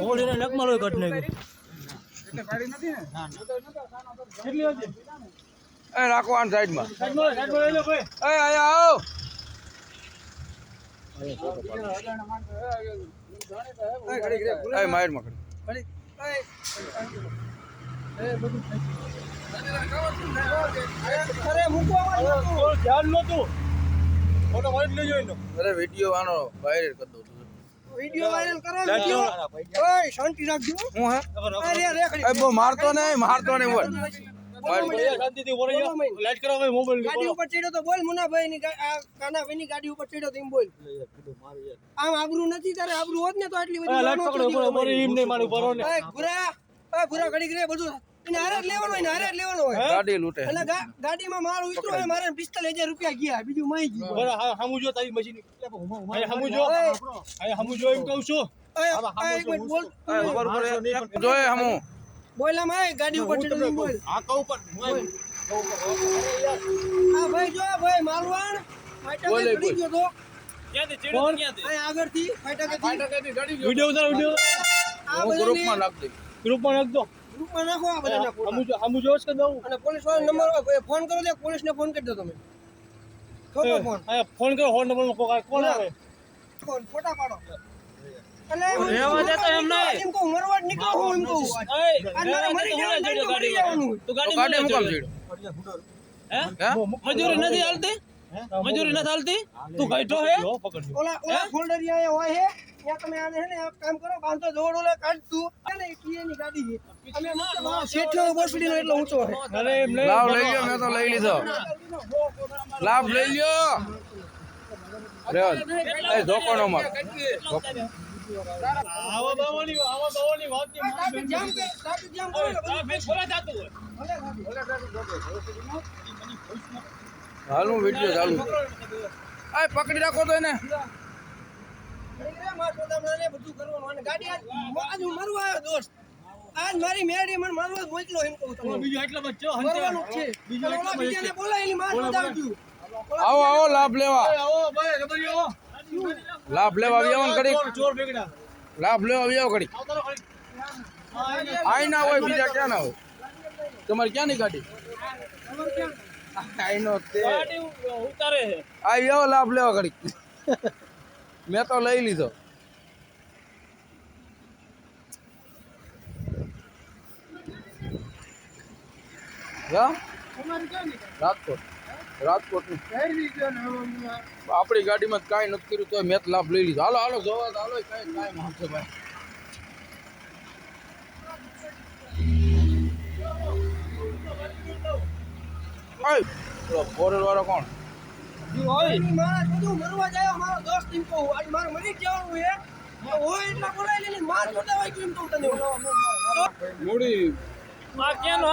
હોળીને નકમાં લોહી કાઢી નાખ્યું. એ રાખો આને સાઈડમાં. એ અહીંયા આવો. કરી અરે વીડિયો આનો વાયરલ કરી દઉં વિડિયો વાયરલ કરો ઓય શાંતિ રાખજો હું. હે અરે રે એ બહુ મારતો નહીં મારતો નહીં બોલ. શાંતિથી બોલી લાઈટ કરો ભાઈ મોબાઈલ ગાડી ઉપર ચડ્યો તો બોલ મુનાભાઈ ની આ કાનાભાઈ ની ગાડી ઉપર ચડ્યો તો એમ બોલ. આમ આબરૂ નથી તારે આબરૂ હોત ને તો આટલી બધી લાઈટ પકડો ચોરી બોલો બોલો એમ નહીં મારું ભરો ને. ઓય ભૂરા ઓય ભૂરા ઘડી ઘડી બધું. એને હારે જ હોય ને હારે હોય. ગાડી લૂંટે. અને ગાડીમાં માલ ઉતરો હોય મારે પિસ્તાલીસ હજાર રૂપિયા ગયા બીજું માઈ ગયું. બરાબર હા હામું જો તારી મશીન. એમ કહું છું. જોયે હમું. બોલ આમ ગાડી ઉપર બોલ. ભાઈ જો ભાઈ બોલે, ગયો તો. ક્યાંથી? ચડ્યો તો ક્યાંથી? અહીં આગળથી ફાટકેથી. વિડિયો ઉતારો વિડિયો. આ ગ્રુપમાં નાખ દઈશ. ગ્રુપમાં નાખ દો. ગ્રુપમાં નાખો આ બધાના ફોટા. હામું જો હામું જો જ કે દઉં અને પોલીસવાળા નંબર ફોન કરો દે પોલીસ ને ફોન કરી દો તમે. ખોટો ફોન? અહીંયા ફોન કરો ફોન નંબર કોણ કોણ આવે? ફોન ફોટા પાડો. એટલે દે તો એમ નહીં. એમ કહું મરવા જ નીકળો હું એમ કહું. આ તારે મરી જવાનું, તારે જવાનું. તો ગાડી હું કામ હે મજૂરી નથી હાલતી? મજૂરી નથી હાલતી? તું ગઈઠો હે? ઓલા ઓલા ફોલ્ડર અહીંયા હોય હે? ત્યાં તમે આને હે ને કામ કરો બાંધો દોડ ઓલા કાઢ તું. હે ને ગાડી છે. અમે શેઠનો બોસડીનો એટલો ઊંચો હે અરે લાવ લઈ લ્યો મેં તો લઈ લીધો. લાભ લઈ લ્યો. રેવા એ ધોકો નો આવા બાવાની આવા બાવાની વાત નહીં. ટ્રાફિક જામ કે ટ્રાફિક જામ કરો ને બધું આ ફેસ ખોલા જાતું હોય. હાલ હું વીડિયો ચાલુ. આ પકડી રાખો તો એને. બધું કરવાનું અને ગાડી આજ આજ આવ્યો દોસ્ત આજ મારી મેડી મને મરવા મોકલો એમ કહું તમને બીજું એટલા બચ્ચો મરવાનું છે બીજું ઓલા એટલા બોલાયેલી માર બતાવજો આવો આવો લાભ લેવા. આવો ભાઈ રબરી લાભ લેવા આવ્યો ને ચોર લાભ લેવા આવ્યો કરી. આઈ ના હોય બીજા ક્યાં ના હોય? તમારે ક્યાં ની ગાડી? આઈ નો તે. ઉતારે લાભ લેવા ઘડીક મેં તો લઈ લીધો. રાજકોટ. રાજકોટ આપણી ગાડીમાં કાંઈ નથી કર્યું તો મેં લાભ લઈ લીધો. હાલો હાલો જોવા હાલો કાંઈ કાંઈ માનશે ભાઈ ફોરેન વાળો કોણ? મારા બધું મરવા જાય મારો દોસ્ત એમ કહું આજ મારે મરી જવાનું હે તો હોય એટલા બોલાયેલી માર બતાવાય કેમ કહું તને? મૂડી.